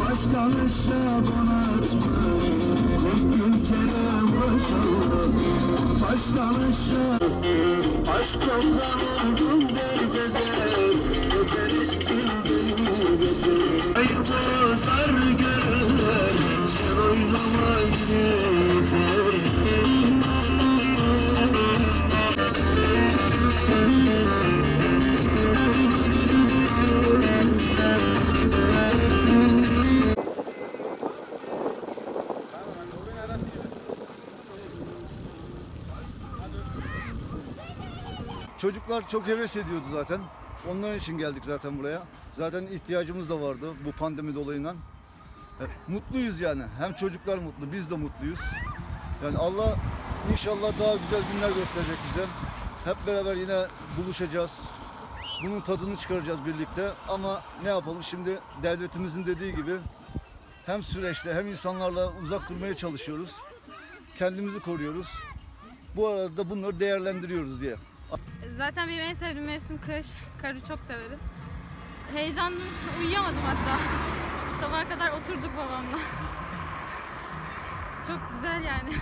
Baştan aşağı donatma Kırk gün kerem Baştan aşağı Aşkımdan öldü Çocuklar çok heves ediyordu zaten. Onların için geldik zaten buraya. Zaten ihtiyacımız da vardı bu pandemi dolayından. E, Mutluyuz yani. Hem çocuklar mutlu, biz de mutluyuz. Yani Allah inşallah daha güzel günler gösterecek bize. Hep beraber yine buluşacağız. Bunun tadını çıkaracağız birlikte. Ama ne yapalım şimdi devletimizin dediği gibi hem süreçte hem insanlarla uzak durmaya çalışıyoruz. Kendimizi koruyoruz. Bu arada bunları değerlendiriyoruz diye. Zaten benim en sevdiğim mevsim kış. Karı çok severim. Heyecanlı uyuyamadım hatta. Sabaha kadar oturduk babamla. Çok güzel yani.